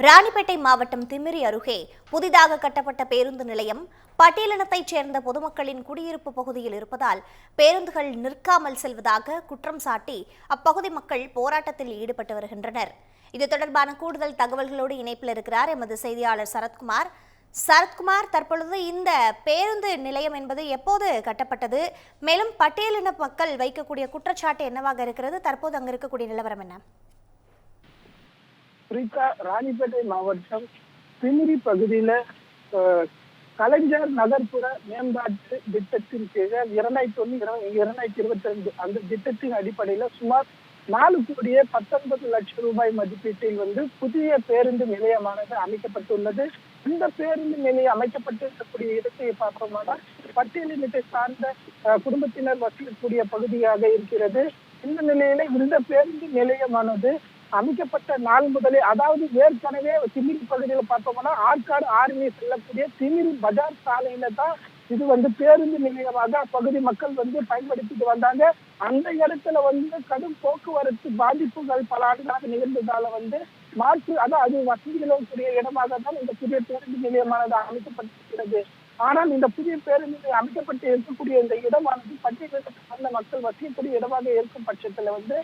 ராணிப்பேட்டை மாவட்டம் திமிரி அருகே புதிதாக கட்டப்பட்ட பேருந்து நிலையம் பட்டியலினத்தைச் சேர்ந்த பொதுமக்களின் குடியிருப்பு பகுதியில் இருப்பதால் பேருந்துகள் நிற்காமல் செல்வதாக குற்றம் சாட்டி அப்பகுதி மக்கள் போராட்டத்தில் ஈடுபட்டு வருகின்றனர். இது தொடர்பான கூடுதல் தகவல்களோடு இணைப்பில் இருக்கிறார் எமது செய்தியாளர் சரத்குமார். சரத்குமார் தற்பொழுது இந்த பேருந்து நிலையம் என்பது எப்போது கட்டப்பட்டது? மேலும் பட்டியலின மக்கள் வைக்கக்கூடிய குற்றச்சாட்டு என்னவாக இருக்கிறது? தற்போது அங்கு இருக்கக்கூடிய நிலவரம் என்ன? குறிப்பா ராணிப்பேட்டை மாவட்டம் திமிரி பகுதியில கலைஞர் நகர்ப்புற மேம்பாட்டு திட்டத்தின் கீழே இரண்டாயிரத்தி ஒண்ணு இரண்டாயிரத்தி இருபத்தி ரெண்டு அந்த திட்டத்தின் அடிப்படையில சுமார் நாலு கோடியே பத்தொன்பது லட்சம் ரூபாய் மதிப்பீட்டில் வந்து புதிய பேருந்து நிலையமானது அமைக்கப்பட்டுள்ளது. இந்த பேருந்து நிலையம் அமைக்கப்பட்டிருக்கக்கூடிய இடத்தை பார்ப்போமானால் பட்டியலினத்தை சார்ந்த குடும்பத்தினர் வசிக்கக்கூடிய பகுதியாக இருக்கிறது. இந்த நிலையில இந்த பேருந்து நிலையமானது அமைக்கப்பட்ட நாள் முதலே அதாவது ஏற்கனவே திமிரி பகுதியில் பார்த்தோம்னா ஆற்காடு ஆர்மி செல்லக்கூடிய திமிரி பஜார் சாலையில தான் இது வந்து பேருந்து நிலையமாக அப்பகுதி மக்கள் வந்து பயன்படுத்திட்டு வந்தாங்க. அந்த இடத்துல வந்து கடும் போக்குவரத்து பாதிப்புகள் பல ஆண்டுகளாக நிகழ்ந்ததால வந்து மாற்று அதாவது வசதிகளுக்குரிய இடமாக தான் இந்த புதிய பேருந்து நிலையமானது அமைக்கப்பட்டிருக்கிறது. ஆனால் இந்த புதிய பேருந்து நிலையம் அமைக்கப்பட்டு இருக்கக்கூடிய இந்த இடமானது பட்டியலில் சார்ந்த மக்கள் வசிக்கக்கூடிய இடமாக இருக்கும் பட்சத்துல வந்து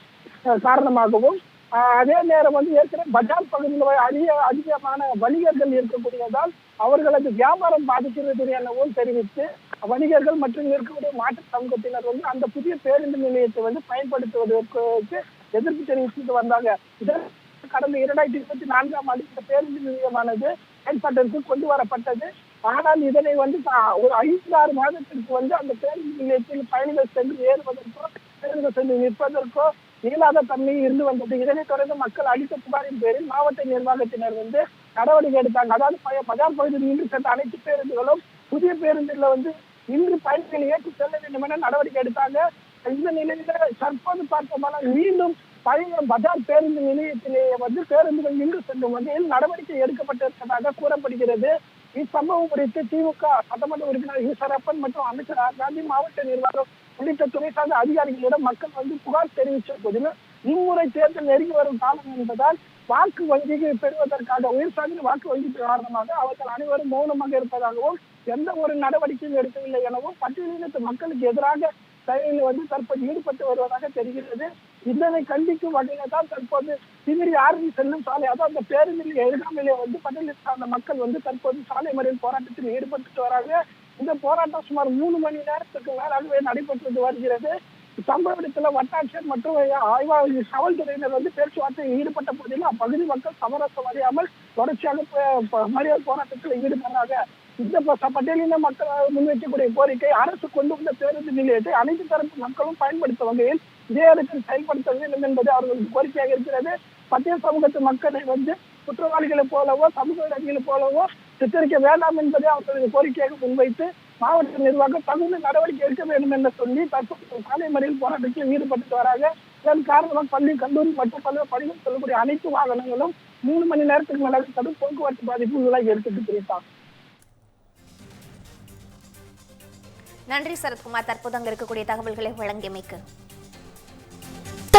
காரணமாகவும் அதே நேரம் வந்து ஏற்கனவே பஜார் பகுதியில் அதிக அதிகமான வணிகர்கள் இருக்கக்கூடியதால் அவர்களது வியாபாரம் பாதிக்கிறது எனவும் தெரிவித்து வணிகர்கள் மற்றும் இருக்கக்கூடிய மாற்று சமூகத்தினர் வந்து அந்த புதிய பேருந்து நிலையத்தை வந்து பயன்படுத்துவதற்கு எதிர்ப்பு தெரிவித்து வந்தாங்க. இதற்கு கடந்த இரண்டாயிரத்தி இருபத்தி நான்காம் ஆண்டு இந்த பேருந்து நிலையமானது பயன்பாட்டிற்கு கொண்டு வரப்பட்டது. ஆனால் இதனை வந்து ஒரு ஐந்து ஆறு மாதத்திற்கு வந்து அந்த பேருந்து நிலையத்தில் பயணிகள் சென்று ஏறுவதற்கோ பேருந்து சென்று நிற்பதற்கோ இயலாத தன்மை இருந்து வந்தது. இதனைத் தொடர்ந்து மக்கள் அளித்த புகாரின் பேரில் மாவட்ட நிர்வாகத்தினர் வந்து நடவடிக்கை எடுத்தாங்க. அதாவது பஜார் பகுதியில் நின்று சென்ற அனைத்து பேருந்துகளும் புதிய பேருந்துல வந்து இன்று பயணிகளை ஏற்றி செல்ல வேண்டும் என நடவடிக்கை எடுத்தாங்க. இந்த நிலையில தற்போது பார்த்தோம்னா மீண்டும் பழைய பஜார் பேருந்து நிலையத்திலேயே வந்து பேருந்துகள் நின்று செல்லும் வகையில் நடவடிக்கை எடுக்கப்பட்டிருப்பதாக கூறப்படுகிறது. இச்சம்பவம் குறித்து திமுக சட்டமன்ற உறுப்பினர் ஈஸ்வரப்பன் மற்றும் அமைச்சர் ஆர். காந்தி மாவட்ட நிர்வாகம் உள்ளிட்ட துறை சார்ந்த அதிகாரிகளிடம் மக்கள் வந்து புகார் தெரிவித்த போதிலும் இம்முறை தேர்தல் நெருங்கி வரும் காலம் என்பதால் வாக்கு வங்கியை பெறுவதற்காக உயிர் சார்ந்த வாக்கு வங்கி காரணமாக அவர்கள் அனைவரும் மௌனமாக இருப்பதாகவும் எந்த ஒரு நடவடிக்கையும் எடுக்கவில்லை எனவும் பட்டியலினத்து மக்களுக்கு எதிராக செயலில் வந்து தற்போது ஈடுபட்டு வருவதாக தெரிகிறது. இதனை கண்டிக்கும் வகையில தான் தற்போது திமிரி ஆர்மி செல்லும் சாலை அதாவது அந்த பேருந்தில் எழுதாமலே வந்து பட்டியலில் சார்ந்த மக்கள் வந்து தற்போது சாலை மறியல் போராட்டத்தில் ஈடுபட்டு வராங்க. இந்த போராட்டம் சுமார் மூணு மணி நேரத்துக்கு மேலாகவே நடைபெற்று வருகிறது. சம்பவ இடத்துல வட்டாட்சியர் மற்றும் ஆய்வாளர் காவல்துறையினர் வந்து பேச்சுவார்த்தையில் ஈடுபட்ட போதிலும் அப்பகுதி மக்கள் சமரசம் அறியாமல் தொடர்ச்சியாக மறியல் போராட்டத்தில் ஈடுபடுறாங்க. இந்த பட்டியலின மக்கள் முன்வைக்கக்கூடிய கோரிக்கை அரசு கொண்டு வந்த பேருந்து நிலையத்தை அனைத்து தரப்பு மக்களும் பயன்படுத்தும் வகையில் இதே இடத்தில் செயல்படுத்த வேண்டும் என்பது அவர்களுக்கு கோரிக்கையாக இருக்கிறது. பட்டியல் சமூகத்து மக்களை வந்து குற்றவாளிகளை போலவோ சமூக விரோதிகளைப் போலவோ சித்தரிக்க வேண்டாம் என்பதை அவர்களது கோரிக்கையாக முன்வைத்து மாவட்ட நிர்வாகம் தகுந்த நடவடிக்கை எடுக்க வேண்டும் என்று சொல்லி தற்போது சாலை மறியல் போராட்டத்தில் ஈடுபட்டு வராங்க. இதன் காரணமாக பள்ளி கல்லூரி மற்றும் பல பணிகள் செல்லக்கூடிய அனைத்து வாகனங்களும் மூணு மணி நேரத்துக்கு மேலாக கடும் போக்குவரத்து பாதிப்பு பாதிப்புகளாக எடுத்துட்டு பிரித்தா நன்றி சரத்குமார். தற்போது அங்க இருக்கக்கூடிய தகவல்களை வழங்கியமைக்கு.